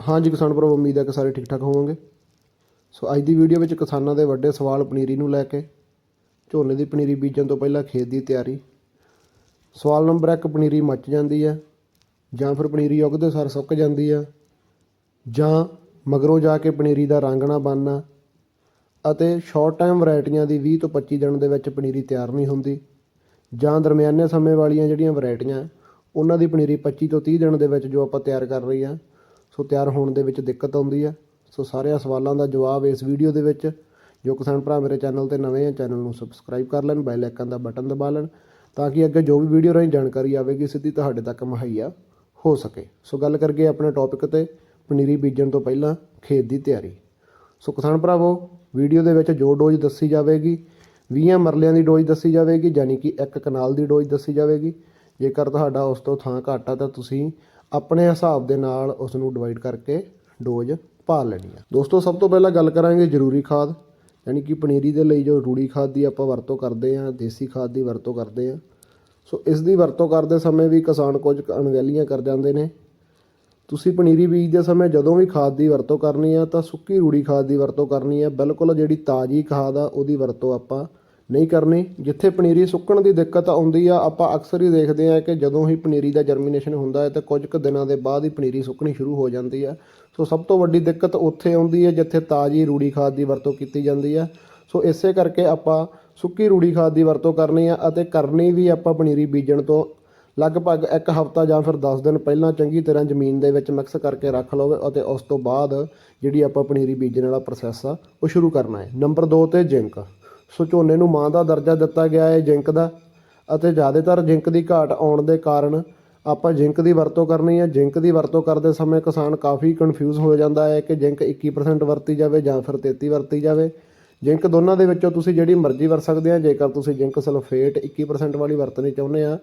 ਹਾਂਜੀ, ਕਿਸਾਨ ਭਰਾ ਉਮੀਦ ਹੈ ਕਿ ਸਾਰੇ ਠੀਕ ਠਾਕ ਹੋਵੋਗੇ। ਸੋ ਅੱਜ ਦੀ ਵੀਡੀਓ ਵਿੱਚ ਕਿਸਾਨਾਂ ਦੇ ਵੱਡੇ ਸਵਾਲ ਪਨੀਰੀ ਨੂੰ ਲੈ ਕੇ, ਝੋਨੇ ਦੀ ਪਨੀਰੀ ਬੀਜਣ ਤੋਂ ਪਹਿਲਾਂ ਖੇਤ ਦੀ ਤਿਆਰੀ। ਸਵਾਲ ਨੰਬਰ 1 ਪਨੀਰੀ ਮੱਚ ਜਾਂਦੀ ਹੈ ਜਾਂ ਫਿਰ ਪਨੀਰੀ ਉਗਦੇ ਸਾਰ ਸੁੱਕ ਜਾਂਦੀ ਹੈ ਜਾਂ ਮਗਰੋਂ ਜਾ ਕੇ ਪਨੀਰੀ ਦਾ ਰੰਗ ਨਾ ਬਣਨਾ ਅਤੇ ਸ਼ਾਰਟ ਟਾਈਮ ਵੈਰਾਈਟੀਆਂ ਦੀ 20 ਤੋਂ 25 ਦਿਨ ਦੇ ਵਿੱਚ ਪਨੀਰੀ ਤਿਆਰ ਨਹੀਂ ਹੁੰਦੀ ਜਾਂ ਦਰਮਿਆਨੇ ਸਮੇਂ ਵਾਲੀਆਂ ਜਿਹੜੀਆਂ ਵੈਰਾਈਟੀਆਂ, ਉਹਨਾਂ ਦੀ ਪਨੀਰੀ 25 ਤੋਂ 30 ਦਿਨ ਦੇ ਵਿੱਚ ਜੋ ਆਪਾਂ ਤਿਆਰ ਕਰ ਰਹੀ ਆ ਸੋ ਤਿਆਰ ਹੋਣ ਦੇ ਵਿੱਚ ਦਿੱਕਤ ਆਉਂਦੀ ਹੈ। ਸੋ ਸਾਰਿਆਂ ਸਵਾਲਾਂ ਦਾ ਜਵਾਬ ਇਸ ਵੀਡੀਓ ਦੇ ਵਿੱਚ। ਜੋ ਕਿਸਾਨ ਭਰਾ ਮੇਰੇ ਚੈਨਲ ਤੇ ਨਵੇਂ ਆ, ਚੈਨਲ ਨੂੰ ਸਬਸਕ੍ਰਾਈਬ ਕਰ ਲੈਣ, ਬੈਲ ਆਈਕਨ ਦਾ ਬਟਨ ਦਬਾ ਲੈਣ, ਤਾਂ ਕਿ ਅੱਗੇ ਜੋ ਵੀ ਵੀਡੀਓ ਰਾਹੀਂ ਜਾਣਕਾਰੀ ਆਵੇਗੀ, ਸਿੱਧੀ ਤੁਹਾਡੇ ਤੱਕ ਮੁਹੱਈਆ ਹੋ ਸਕੇ। ਸੋ ਗੱਲ ਕਰਗੇ ਆਪਣੇ ਟੌਪਿਕ ਤੇ ਪਨੀਰੀ ਬੀਜਣ ਤੋਂ ਪਹਿਲਾਂ ਖੇਤ ਦੀ ਤਿਆਰੀ। ਸੋ ਕਿਸਾਨ ਭਰਾਵੋ, ਵੀਡੀਓ ਦੇ ਵਿੱਚ ਜੋ ਡੋਜ਼ ਦੱਸੀ ਜਾਵੇਗੀ 20 ਮਰਲਿਆਂ ਦੀ ਡੋਜ਼ ਦੱਸੀ ਜਾਵੇਗੀ, ਯਾਨੀ ਕਿ ਇੱਕ ਕਨਾਲ ਦੀ ਡੋਜ਼ ਦੱਸੀ ਜਾਵੇਗੀ। ਜੇਕਰ ਤੁਹਾਡਾ ਉਸ ਤੋਂ ਥਾਂ ਘੱਟ ਆ, ਤਾਂ ਤੁਸੀਂ ਆਪਣੇ ਹਿਸਾਬ ਦੇ ਨਾਲ ਉਸ ਨੂੰ ਡਿਵਾਈਡ ਕਰਕੇ ਡੋਜ਼ ਪਾ ਲੈਣੀ ਆ। ਦੋਸਤੋ, ਸਭ ਤੋਂ ਪਹਿਲਾਂ ਗੱਲ ਕਰਾਂਗੇ ਜ਼ਰੂਰੀ ਖਾਦ, ਯਾਨੀ ਕਿ ਪਨੀਰੀ ਦੇ ਲਈ ਜੋ ਰੂੜੀ ਖਾਦ ਦੀ ਆਪਾਂ ਵਰਤੋਂ ਕਰਦੇ ਆ, ਦੇਸੀ ਖਾਦ ਦੀ ਵਰਤੋਂ ਕਰਦੇ ਆ। ਸੋ, ਇਸ ਦੀ ਵਰਤੋਂ ਕਰਦੇ ਸਮੇਂ ਵੀ ਕਿਸਾਨ ਕੁਝ ਅਣਗਹਿਲੀਆਂ ਕਰ ਜਾਂਦੇ ਨੇ। ਤੁਸੀਂ ਪਨੀਰੀ ਬੀਜਦੇ ਸਮੇਂ ਜਦੋਂ ਵੀ ਖਾਦ ਦੀ ਵਰਤੋਂ ਕਰਨੀ ਆ, ਤਾਂ ਸੁੱਕੀ ਰੂੜੀ ਖਾਦ ਦੀ ਵਰਤੋਂ ਕਰਨੀ ਆ। ਬਿਲਕੁਲ ਜਿਹੜੀ ਤਾਜ਼ੀ ਖਾਦ ਆ, ਉਹਦੀ ਵਰਤੋਂ ਆਪਾਂ ਨਹੀਂ ਕਰਨੀ। ਜਿੱਥੇ ਪਨੀਰੀ ਸੁੱਕਣ ਦੀ ਦਿੱਕਤ ਆਉਂਦੀ ਆ, ਆਪਾਂ ਅਕਸਰ ਹੀ ਦੇਖਦੇ ਆ ਕਿ ਜਦੋਂ ਹੀ ਪਨੀਰੀ ਦਾ ਜਰਮੀਨੇਸ਼ਨ ਹੁੰਦਾ ਹੈ ਤਾਂ ਕੁਝ ਕੁ ਦਿਨਾਂ ਦੇ ਬਾਅਦ ਹੀ ਪਨੀਰੀ ਸੁੱਕਣੀ ਸ਼ੁਰੂ ਹੋ ਜਾਂਦੀ ਆ। ਸੋ ਸਭ ਤੋਂ ਵੱਡੀ ਦਿੱਕਤ ਉੱਥੇ ਆਉਂਦੀ ਹੈ ਜਿੱਥੇ ਤਾਜ਼ੀ ਰੂੜੀ ਖਾਦ ਦੀ ਵਰਤੋਂ ਕੀਤੀ ਜਾਂਦੀ ਆ। ਸੋ ਇਸੇ ਕਰਕੇ ਆਪਾਂ ਸੁੱਕੀ ਰੂੜੀ ਖਾਦ ਦੀ ਵਰਤੋਂ ਕਰਨੀ ਆ ਅਤੇ ਕਰਨੀ ਵੀ ਆਪਾਂ ਪਨੀਰੀ ਬੀਜਣ ਤੋਂ ਲਗਭਗ ਇੱਕ ਹਫ਼ਤਾ ਜਾਂ ਫਿਰ 10 ਦਿਨ ਪਹਿਲਾਂ ਚੰਗੀ ਤਰ੍ਹਾਂ ਜ਼ਮੀਨ ਦੇ ਵਿੱਚ ਮਿਕਸ ਕਰਕੇ ਰੱਖ ਲਓ ਅਤੇ ਉਸ ਤੋਂ ਬਾਅਦ ਜਿਹੜੀ ਆਪਾਂ ਪਨੀਰੀ ਬੀਜਣ ਵਾਲਾ ਪ੍ਰੋਸੈਸ ਆ, ਉਹ ਸ਼ੁਰੂ ਕਰਨਾ ਹੈ। ਨੰਬਰ 2 ਤੇ ਜਿੰਕ। ਸੋ ਝੋਨੇ ਨੂੰ ਮਾਂ ਦਾ ਦਰਜਾ ਦਿੱਤਾ ਗਿਆ ਹੈ ਜਿੰਕ ਦਾ ਅਤੇ ਜ਼ਿਆਦਾਤਰ ਜਿੰਕ ਦੀ ਘਾਟ ਆਉਣ ਦੇ ਕਾਰਨ ਆਪਾਂ ਜਿੰਕ ਦੀ ਵਰਤੋਂ ਕਰਨੀ ਹੈ। ਜਿੰਕ ਦੀ ਵਰਤੋਂ ਕਰਦੇ ਸਮੇਂ ਕਿਸਾਨ ਕਾਫੀ ਕਨਫਿਊਜ਼ ਹੋ ਜਾਂਦਾ ਹੈ ਕਿ ਜਿੰਕ 21% ਵਰਤੀ ਜਾਵੇ ਜਾਂ ਫਿਰ 33 ਵਰਤੀ ਜਾਵੇ। ਜਿੰਕ ਦੋਨਾਂ ਦੇ ਵਿੱਚੋਂ ਤੁਸੀਂ ਜਿਹੜੀ ਮਰਜ਼ੀ ਵਰਤ ਸਕਦੇ ਆ। ਜੇਕਰ ਤੁਸੀਂ ਜਿੰਕ ਸਲਫੇਟ 21% ਵਾਲੀ ਵਰਤਣੀ ਚਾਹੁੰਦੇ ਆ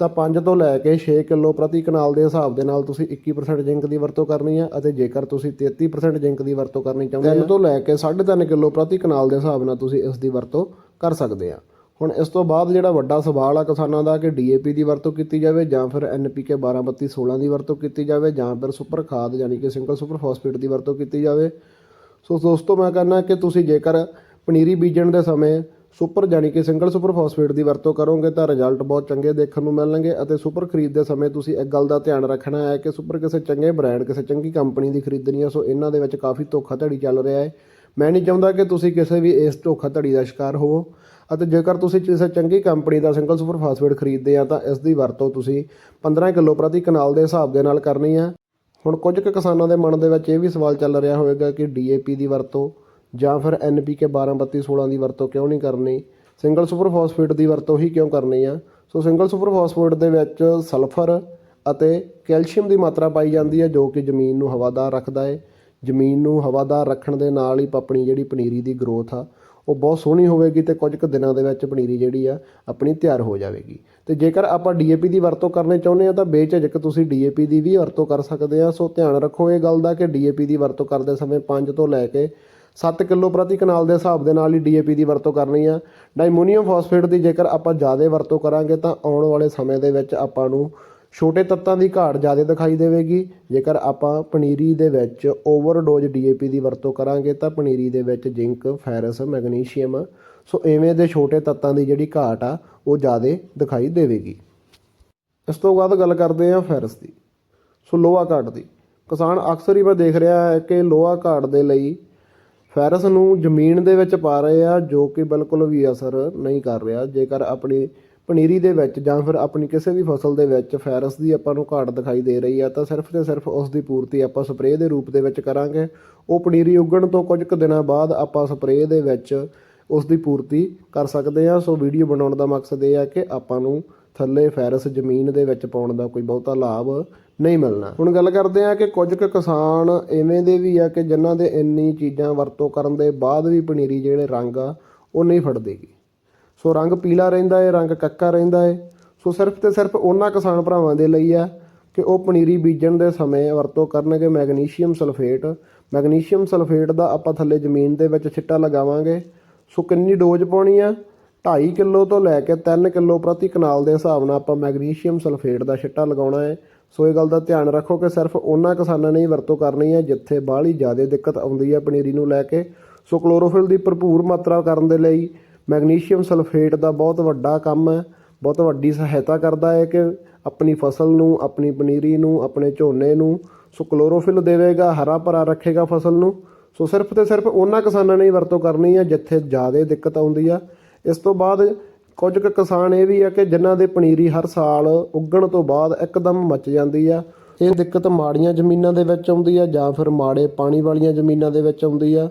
ਤਾਂ 5 ਤੋਂ ਲੈ ਕੇ 6 ਕਿਲੋ ਪ੍ਰਤੀ ਕਨਾਲ ਦੇ ਹਿਸਾਬ ਦੇ ਨਾਲ ਤੁਸੀਂ 21% ਜਿੰਕ ਦੀ ਵਰਤੋਂ ਕਰਨੀ ਹੈ ਅਤੇ ਜੇਕਰ ਤੁਸੀਂ 33% ਜਿੰਕ ਦੀ ਵਰਤੋਂ ਕਰਨੀ ਚਾਹੁੰਦੇ ਆ ਤੋਂ ਲੈ ਕੇ 3.5 ਕਿਲੋ ਪ੍ਰਤੀ ਕਨਾਲ ਦੇ ਹਿਸਾਬ ਨਾਲ ਤੁਸੀਂ ਇਸ ਦੀ ਵਰਤੋਂ ਕਰ ਸਕਦੇ ਆ। ਹੁਣ ਇਸ ਤੋਂ ਬਾਅਦ ਜਿਹੜਾ ਵੱਡਾ ਸਵਾਲ ਆ ਕਿਸਾਨਾਂ ਦਾ ਕਿ ਡੀਏਪੀ ਦੀ ਵਰਤੋਂ ਕੀਤੀ ਜਾਵੇ ਜਾਂ ਫਿਰ ਐਨਪੀਕੇ 1232 16 ਦੀ ਵਰਤੋਂ ਕੀਤੀ ਜਾਵੇ ਜਾਂ ਫਿਰ ਸੁਪਰ ਖਾਦ ਯਾਨੀ ਕਿ ਸਿੰਗਲ ਸੁਪਰ ਫਾਸਫੇਟ ਦੀ ਵਰਤੋਂ ਕੀਤੀ ਜਾਵੇ। ਸੋ ਦੋਸਤੋ ਮੈਂ ਕਹਿੰਦਾ ਕਿ ਤੁਸੀਂ ਜੇਕਰ ਪਨੀਰੀ ਬੀਜਣ ਦੇ ਸਮੇਂ ਸੁਪਰ ਯਾਨੀ ਕਿ ਸਿੰਗਲ ਸੁਪਰ ਫਾਸਫੇਟ ਦੀ ਵਰਤੋਂ ਕਰੋਗੇ ਤਾਂ ਰਿਜ਼ਲਟ ਬਹੁਤ ਚੰਗੇ ਦੇਖਣ ਨੂੰ ਮਿਲਣਗੇ ਅਤੇ ਸੁਪਰ ਖਰੀਦਦੇ ਸਮੇਂ ਤੁਸੀਂ ਇੱਕ ਗੱਲ ਦਾ ਧਿਆਨ ਰੱਖਣਾ ਹੈ ਕਿ ਸੁਪਰ ਕਿਸੇ ਚੰਗੇ ਬ੍ਰਾਂਡ ਕਿਸੇ ਚੰਗੀ ਕੰਪਨੀ ਦੀ ਖਰੀਦਣੀ ਹੈ, ਸੋ ਇਹਨਾਂ ਦੇ ਵਿੱਚ ਕਾਫੀ ਧੋਖਾਧੜੀ ਚੱਲ ਰਿਹਾ ਹੈ। ਮੈਂ ਨਹੀਂ ਚਾਹੁੰਦਾ ਕਿ ਤੁਸੀਂ ਕਿਸੇ ਵੀ ਇਸ ਧੋਖਾਧੜੀ ਦਾ ਸ਼ਿਕਾਰ ਹੋਵੋ ਅਤੇ ਜੇਕਰ ਤੁਸੀਂ ਕਿਸੇ ਚੰਗੀ ਕੰਪਨੀ ਦਾ ਸਿੰਗਲ ਸੁਪਰ ਫਾਸਫੇਟ ਖਰੀਦਦੇ ਆ ਤਾਂ ਇਸ ਦੀ ਵਰਤੋਂ ਤੁਸੀਂ 15 ਕਿਲੋ ਪ੍ਰਤੀ ਕਨਾਲ ਦੇ ਹਿਸਾਬ ਦੇ ਨਾਲ ਕਰਨੀ ਹੈ। ਹੁਣ ਕੁਝ ਕੁ ਕਿਸਾਨਾਂ ਦੇ ਮਨ ਦੇ ਵਿੱਚ ਇਹ ਵੀ ਸਵਾਲ ਚੱਲ ਰਿਹਾ ਹੋਵੇਗਾ ਕਿ ਡੀਏਪੀ ਦੀ ਵਰਤੋਂ ਜਾਂ ਫਿਰ ਐਨਪੀਕੇ 1232 16 ਦੀ ਵਰਤੋਂ ਕਿਉਂ ਨਹੀਂ ਕਰਨੀ? ਸਿੰਗਲ ਸੁਪਰ ਫਾਸਫੇਟ ਦੀ ਵਰਤੋਂ ਹੀ ਕਿਉਂ ਕਰਨੀ ਆ? ਸੋ ਸਿੰਗਲ ਸੁਪਰ ਫਾਸਫੇਟ ਦੇ ਵਿੱਚ ਸਲਫਰ ਅਤੇ ਕੈਲਸ਼ੀਅਮ ਦੀ ਮਾਤਰਾ ਪਾਈ ਜਾਂਦੀ ਹੈ ਜੋ ਕਿ ਜ਼ਮੀਨ ਨੂੰ ਹਵਾਦਾਰ ਰੱਖਦਾ ਹੈ ਜ਼ਮੀਨ ਨੂੰ ਹਵਾਦਾਰ ਰੱਖਣ ਦੇ ਨਾਲ ਹੀ ਆਪਣੀ ਜਿਹੜੀ ਪਨੀਰੀ ਦੀ ਗਰੋਥ ਆ, ਉਹ ਬਹੁਤ ਸੋਹਣੀ ਹੋਵੇਗੀ ਤੇ ਕੁਝ ਕੁ ਦਿਨਾਂ ਦੇ ਵਿੱਚ ਪਨੀਰੀ ਜਿਹੜੀ ਆ, ਆਪਣੀ ਤਿਆਰ ਹੋ ਜਾਵੇਗੀ। ਤੇ ਜੇਕਰ ਆਪਾਂ ਡੀਏਪੀ ਦੀ ਵਰਤੋਂ ਕਰਨੇ ਚਾਹੁੰਦੇ ਆ, ਤਾਂ ਬੇਝਿਜਕ ਤੁਸੀਂ ਡੀਏਪੀ ਦੀ ਵੀ ਵਰਤੋਂ ਕਰ ਸਕਦੇ ਆ। ਸੋ ਧਿਆਨ ਰੱਖੋ ਇਹ ਗੱਲ ਦਾ ਕਿ ਡੀਏਪੀ ਦੀ ਵਰਤੋਂ ਕਰਦੇ ਸਮੇਂ 5 ਤੋਂ ਲੈ ਕੇ 7 ਕਿਲੋ ਪ੍ਰਤੀ ਕਨਾਲ ਦੇ ਹਿਸਾਬ ਦੇ ਨਾਲ ਹੀ ਡੀਏਪੀ ਦੀ ਵਰਤੋਂ ਕਰਨੀ ਆ। ਡਾਇਮੋਨੀਅਮ ਫਾਸਫੇਟ ਦੀ ਜੇਕਰ ਆਪਾਂ ਜ਼ਿਆਦਾ ਵਰਤੋਂ ਕਰਾਂਗੇ ਤਾਂ ਆਉਣ ਵਾਲੇ ਸਮੇਂ ਦੇ ਵਿੱਚ ਆਪਾਂ ਨੂੰ ਛੋਟੇ ਤੱਤਾਂ ਦੀ ਘਾਟ ਜ਼ਿਆਦਾ ਦਿਖਾਈ ਦੇਵੇਗੀ। ਜੇਕਰ ਆਪਾਂ ਪਨੀਰੀ ਦੇ ਵਿੱਚ ਓਵਰਡੋਜ਼ ਡੀਏਪੀ ਦੀ ਵਰਤੋਂ ਕਰਾਂਗੇ ਤਾਂ ਪਨੀਰੀ ਦੇ ਵਿੱਚ ਜ਼ਿੰਕ ਫੈਰਸ ਮੈਗਨੀਸ਼ੀਅਮ, ਸੋ ਐਵੇਂ ਦੇ ਛੋਟੇ ਤੱਤਾਂ ਦੀ ਜਿਹੜੀ ਘਾਟ ਆ, ਉਹ ਜ਼ਿਆਦਾ ਦਿਖਾਈ ਦੇਵੇਗੀ। ਇਸ ਤੋਂ ਬਾਅਦ ਗੱਲ ਕਰਦੇ ਹਾਂ ਫੈਰਸ ਦੀ। ਸੋ ਲੋਹਾ ਘਾਟ ਦੀ। ਕਿਸਾਨ ਅਕਸਰ ਹੀ ਮੈਂ ਦੇਖ ਰਿਹਾ ਹੈ ਕਿ ਲੋਹਾ ਘਾਟ ਦੇ ਲਈ ਫੈਰਸ ਨੂੰ ਜ਼ਮੀਨ ਦੇ ਵਿੱਚ ਪਾ ਰਹੇ ਆ, ਜੋ ਕਿ ਬਿਲਕੁਲ ਵੀ ਅਸਰ ਨਹੀਂ ਕਰ ਰਿਹਾ। ਜੇਕਰ ਆਪਣੀ ਪਨੀਰੀ ਦੇ ਵਿੱਚ ਜਾਂ ਫਿਰ ਆਪਣੀ ਕਿਸੇ ਵੀ ਫਸਲ ਦੇ ਵਿੱਚ ਫੈਰਸ ਦੀ ਆਪਾਂ ਨੂੰ ਘਾਟ ਦਿਖਾਈ ਦੇ ਰਹੀ ਆ, ਤਾਂ ਸਿਰਫ ਤੇ ਸਿਰਫ ਉਸ ਦੀ ਪੂਰਤੀ ਆਪਾਂ ਸਪਰੇਅ ਦੇ ਰੂਪ ਦੇ ਵਿੱਚ ਕਰਾਂਗੇ। ਉਹ ਪਨੀਰੀ ਉੱਗਣ ਤੋਂ ਕੁਝ ਕੁ ਦਿਨਾਂ ਬਾਅਦ ਆਪਾਂ ਸਪਰੇਅ ਦੇ ਵਿੱਚ ਉਸ ਦੀ ਪੂਰਤੀ ਕਰ ਸਕਦੇ ਹਾਂ ਸੋ ਵੀਡੀਓ ਬਣਾਉਣ ਦਾ ਮਕਸਦ ਇਹ ਹੈ ਕਿ ਆਪਾਂ ਨੂੰ ਥੱਲੇ ਫੈਰਸ ਜ਼ਮੀਨ ਦੇ ਵਿੱਚ ਪਾਉਣ ਦਾ ਕੋਈ ਬਹੁਤਾ ਲਾਭ ਨਹੀਂ ਮਿਲਣਾ। ਹੁਣ ਗੱਲ ਕਰਦੇ ਆ ਕਿ ਕੁਝ ਕੁ ਕਿਸਾਨ ਐਵੇਂ ਦੇ ਵੀ ਆ ਕਿ ਜਿਨ੍ਹਾਂ ਦੇ ਇੰਨੀ ਚੀਜ਼ਾਂ ਵਰਤੋਂ ਕਰਨ ਦੇ ਬਾਅਦ ਵੀ ਪਨੀਰੀ ਜਿਹੜੇ ਰੰਗ ਆ, ਉਹ ਨਹੀਂ ਫੜਦੇਗੀ ਸੋ ਰੰਗ ਪੀਲਾ ਰਹਿੰਦਾ ਏ, ਰੰਗ ਕੱਕਾ ਰਹਿੰਦਾ ਹੈ ਸੋ ਸਿਰਫ ਤੇ ਸਿਰਫ ਉਹਨਾਂ ਕਿਸਾਨ ਭਰਾਵਾਂ ਦੇ ਲਈ ਆ ਕਿ ਉਹ ਪਨੀਰੀ ਬੀਜਣ ਦੇ ਸਮੇਂ ਵਰਤੋਂ ਕਰਨਗੇ ਮੈਗਨੀਸ਼ੀਅਮ ਸਲਫੇਟ। ਮੈਗਨੀਸ਼ੀਅਮ ਸਲਫੇਟ ਦਾ ਆਪਾਂ ਥੱਲੇ ਜ਼ਮੀਨ ਦੇ ਵਿੱਚ ਛਿੱਟਾ ਲਗਾਵਾਂਗੇ। ਸੋ ਕਿੰਨੀ ਡੋਜ਼ ਪਾਉਣੀ ਆ? 2.5 ਕਿਲੋ ਤੋਂ ਲੈ ਕੇ 3 ਕਿਲੋ ਪ੍ਰਤੀ ਕਨਾਲ ਦੇ ਹਿਸਾਬ ਨਾਲ ਆਪਾਂ ਮੈਗਨੀਸ਼ੀਅਮ ਸਲਫੇਟ ਦਾ ਛਿੱਟਾ ਲਗਾਉਣਾ ਹੈ। ਸੋ ਇਹ ਗੱਲ ਦਾ ਧਿਆਨ ਰੱਖੋ ਕਿ ਸਿਰਫ ਉਹਨਾਂ ਕਿਸਾਨਾਂ ਨੇ ਹੀ ਵਰਤੋਂ ਕਰਨੀ ਹੈ ਜਿੱਥੇ ਬਾਹਲੀ ਜ਼ਿਆਦਾ ਦਿੱਕਤ ਆਉਂਦੀ ਹੈ ਪਨੀਰੀ ਨੂੰ ਲੈ ਕੇ। ਸੋ ਕਲੋਰੋਫਿਲ ਦੀ ਭਰਪੂਰ ਮਾਤਰਾ ਕਰਨ ਦੇ ਲਈ ਮੈਗਨੀਸ਼ੀਅਮ ਸਲਫੇਟ ਦਾ ਬਹੁਤ ਵੱਡਾ ਕੰਮ ਹੈ, ਬਹੁਤ ਵੱਡੀ ਸਹਾਇਤਾ ਕਰਦਾ ਹੈ ਕਿ ਆਪਣੀ ਫਸਲ ਨੂੰ, ਆਪਣੀ ਪਨੀਰੀ ਨੂੰ, ਆਪਣੇ ਝੋਨੇ ਨੂੰ, ਸੋ ਕਲੋਰੋਫਿਲ ਦੇਵੇਗਾ, ਹਰਾ ਭਰਾ ਰੱਖੇਗਾ ਫਸਲ ਨੂੰ। ਸੋ ਸਿਰਫ ਤੇ ਸਿਰਫ ਉਹਨਾਂ ਕਿਸਾਨਾਂ ਨੇ ਹੀ ਵਰਤੋਂ ਕਰਨੀ ਹੈ ਜਿੱਥੇ ਜ਼ਿਆਦਾ ਦਿੱਕਤ ਆਉਂਦੀ ਆ। ਇਸ ਤੋਂ ਬਾਅਦ ਕੁਝ ਕੁ ਕਿਸਾਨ ਇਹ ਵੀ ਆ ਕਿ ਜਿਨ੍ਹਾਂ ਦੇ ਪਨੀਰੀ ਹਰ ਸਾਲ ਉੱਗਣ ਤੋਂ ਬਾਅਦ ਇੱਕਦਮ ਮੱਚ ਜਾਂਦੀ ਆ। ਇਹ ਦਿੱਕਤ ਮਾੜੀਆਂ ਜ਼ਮੀਨਾਂ ਦੇ ਵਿੱਚ ਆਉਂਦੀ ਆ ਜਾਂ ਫਿਰ ਮਾੜੇ ਪਾਣੀ ਵਾਲੀਆਂ ਜ਼ਮੀਨਾਂ ਦੇ ਵਿੱਚ ਆਉਂਦੀ ਆ।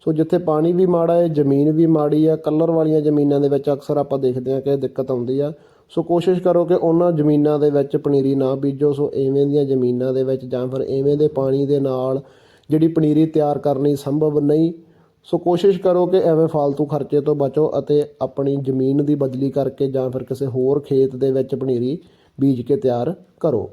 ਸੋ ਜਿੱਥੇ ਪਾਣੀ ਵੀ ਮਾੜਾ ਹੈ, ਜ਼ਮੀਨ ਵੀ ਮਾੜੀ ਆ, ਕਲਰ ਵਾਲੀਆਂ ਜ਼ਮੀਨਾਂ ਦੇ ਵਿੱਚ ਅਕਸਰ ਆਪਾਂ ਦੇਖਦੇ ਹਾਂ ਕਿ ਇਹ ਦਿੱਕਤ ਆਉਂਦੀ ਆ। ਸੋ ਕੋਸ਼ਿਸ਼ ਕਰੋ ਕਿ ਉਹਨਾਂ ਜ਼ਮੀਨਾਂ ਦੇ ਵਿੱਚ ਪਨੀਰੀ ਨਾ ਬੀਜੋ। ਸੋ ਐਵੇਂ ਦੀਆਂ ਜ਼ਮੀਨਾਂ ਦੇ ਵਿੱਚ ਜਾਂ ਫਿਰ ਐਵੇਂ ਦੇ ਪਾਣੀ ਦੇ ਨਾਲ ਜਿਹੜੀ ਪਨੀਰੀ ਤਿਆਰ ਕਰਨੀ ਸੰਭਵ ਨਹੀਂ। ਸੋ ਕੋਸ਼ਿਸ਼ ਕਰੋ ਕਿ ਐਵੇਂ ਫालतू ਖਰਚੇ ਤੋਂ ਬਚੋ ਅਤੇ ਆਪਣੀ ਜ਼ਮੀਨ ਦੀ ਬਦਲੀ ਕਰਕੇ ਜਾਂ ਫਿਰ ਕਿਸੇ ਹੋਰ ਖੇਤ ਦੇ ਵਿੱਚ ਪਨੀਰੀ ਬੀਜ ਕੇ ਤਿਆਰ ਕਰੋ।